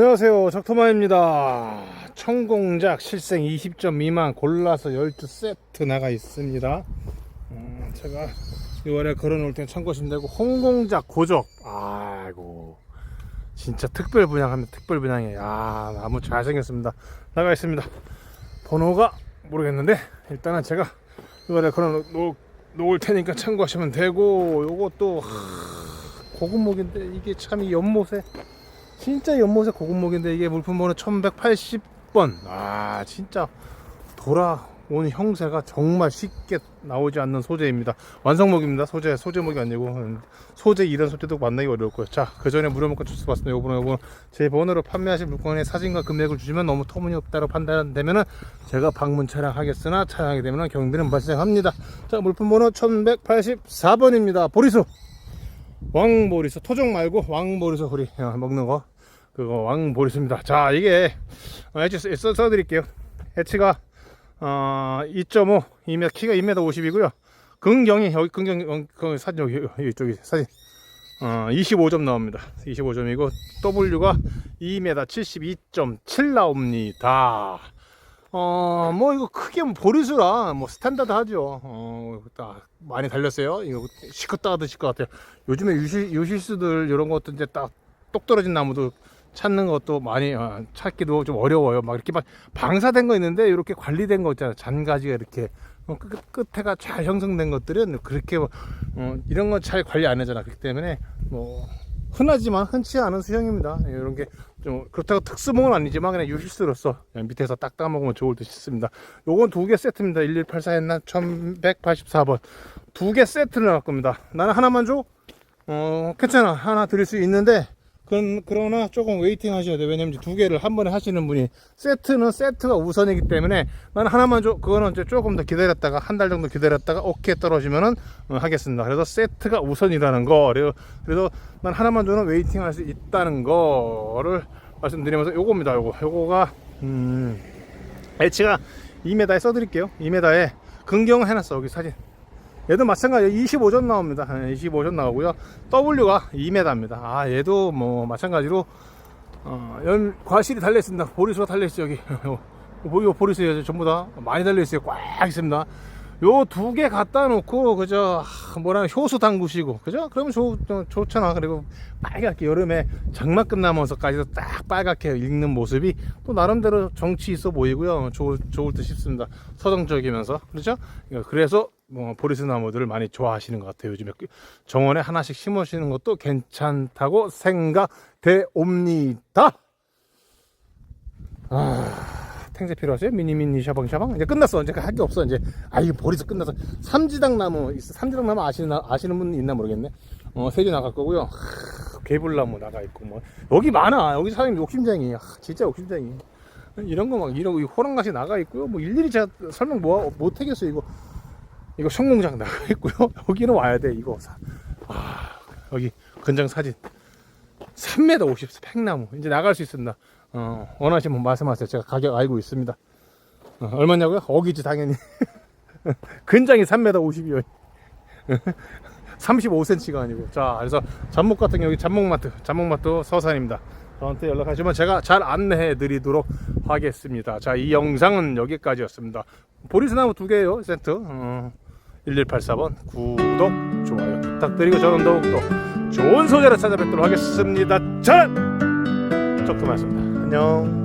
안녕하세요. 적토마입니다. 청공작 실생 20점 미만 골라서 12세트 나가 있습니다. 음, 제가 6월에 걸어놓을 땐 참고하시면 되고 홍공작 고적. 아이고. 진짜 특별 분양합니다. 특별 분양이에요. 아 나무 잘생겼습니다. 나가 있습니다. 번호가 모르겠는데 일단은 제가 6월에 걸어놓을 놓을 테니까 참고하시면 되고 요것도 하, 고급목인데 이게 참 이 연못에 진짜 연못의 고급목인데 이게 물품 번호 1180번. 아 진짜 돌아온 형세가 정말 쉽게 나오지 않는 소재입니다. 완성목입니다. 소재 소재목이 아니고 음, 소재 이런 소재도 만나기 어려울 거예요. 자 그 전에 무료목과 주스 봤습니다. 요번에 요번 제 번호로 판매하신 물건의 사진과 금액을 주시면 너무 터무니없다고 판단되면은 제가 방문 차량하겠으나 차량이 되면은 경비는 발생합니다. 자 물품 번호 1184번입니다. 보리수 왕보리수 토종 말고 왕보리수 우리 어, 먹는 거. 그거 왕보리수입니다. 자 이게 어, 해치 써, 써드릴게요. 해치가 어, 2.5 2m 키가 2m 50이고요. 근경이 여기 근경 어, 그 사진 여기, 저기 사진. 어, 25점 나옵니다. 25점이고 W가 2m 72.7 나옵니다 어, 뭐, 이거 크게 뭐 보리수라, 뭐, 스탠다드 하죠. 어, 딱 많이 달렸어요. 이거 시컷 따드실 것 같아요. 요즘에 유실, 유실수들, 이런 것도 이제 딱, 똑 떨어진 나무도 찾는 것도 많이, 어, 찾기도 좀 어려워요. 막 이렇게 막 방사된 거 있는데, 이렇게 관리된 거 있잖아요. 잔가지가 이렇게, 어, 끝, 끝에가 잘 형성된 것들은 그렇게, 뭐, 어, 이런 건 잘 관리 안 하잖아. 그렇기 때문에, 뭐, 흔하지만 흔치 않은 수형입니다. 이런 게 좀 그렇다고 특수목은 아니지만 그냥 유실수로서 밑에서 딱 따먹으면 좋을 듯 싶습니다. 요건 두 개 세트입니다. 1184 했나 1184번 두 개 세트를 나갈 겁니다. 나는 하나만 줘? 어 괜찮아 하나 드릴 수 있는데 그런 그러나 조금 웨이팅 하셔야 돼요. 왜냐면 두 개를 한 번에 하시는 분이 세트는 세트가 우선이기 때문에 나는 하나만 줘. 그거는 이제 조금 더 기다렸다가 한 달 정도 기다렸다가 오케이 떨어지면은 어, 하겠습니다. 그래서 세트가 우선이라는 거. 그래서 난 하나만 줘는 웨이팅 할 수 있다는 거를 말씀드리면서 요겁니다. 요거 요거가 음 엣지가 2m에 써드릴게요. 2m에 근경 해놨어 여기 사진. 얘도 마찬가지 25점 나옵니다. 25점 나오고요. W가 2m입니다. 아 얘도 뭐 마찬가지로 어, 연 과실이 달려 있습니다. 보리수가 달려 있어 여기. 보이고 보리수 전부 다 많이 달려 있어요. 꽉 있습니다. 요 두 개 갖다 놓고 그저 아, 뭐라 효소 담그시고 그죠? 그러면 좋, 좋잖아. 그리고 빨갛게 여름에 장마 끝나면서까지도 딱 빨갛게 익는 모습이 또 나름대로 정치 있어 보이고요. 좋을, 좋을 듯 싶습니다. 서정적이면서 그렇죠? 그래서 뭐 보리스 나무들을 많이 좋아하시는 것 같아요. 요즘에 그 정원에 하나씩 심으시는 것도 괜찮다고 생각되옵니다. 아, 탱제 필요하세요? 미니미니 샤방 샤방? 이제 끝났어. 이제 할 게 없어. 이제 아 이거 보리스 끝나서 삼지당 나무. 삼지당 나무 아시는 아시는 분 있나 모르겠네. 어 세주 나갈 거고요. 하, 개불나무 나가 있고 뭐 여기 많아. 여기 사장님 욕심쟁이. 아, 진짜 욕심쟁이. 이런 거 막 이런 거 호랑가시 나가 있고요. 뭐 일일이 제가 설명 뭐 못 하겠어요. 이거 이거 성공장 나가 있고요. 여기는 와야 돼. 이거 사. 아 여기 근장 사진. 3m 50 팽나무 이제 나갈 수 있습니다. 어, 원하시면 말씀하세요. 제가 가격 알고 있습니다. 어, 얼마냐고요? 어기지 당연히. 근장이 3m 50이요. 35cm가 아니고. 자, 그래서 잡목 같은 경우 잡목마트, 잡목마트 서산입니다. 저한테 연락하시면 제가 잘 안내해 드리도록 하겠습니다. 자, 이 영상은 여기까지였습니다. 보리스나무 두 개요, 세트. 어, 1184번 구독, 좋아요 부탁드리고 저는 더욱더 좋은 소재로 찾아뵙도록 하겠습니다. 자, 적토 말씀니다 안녕.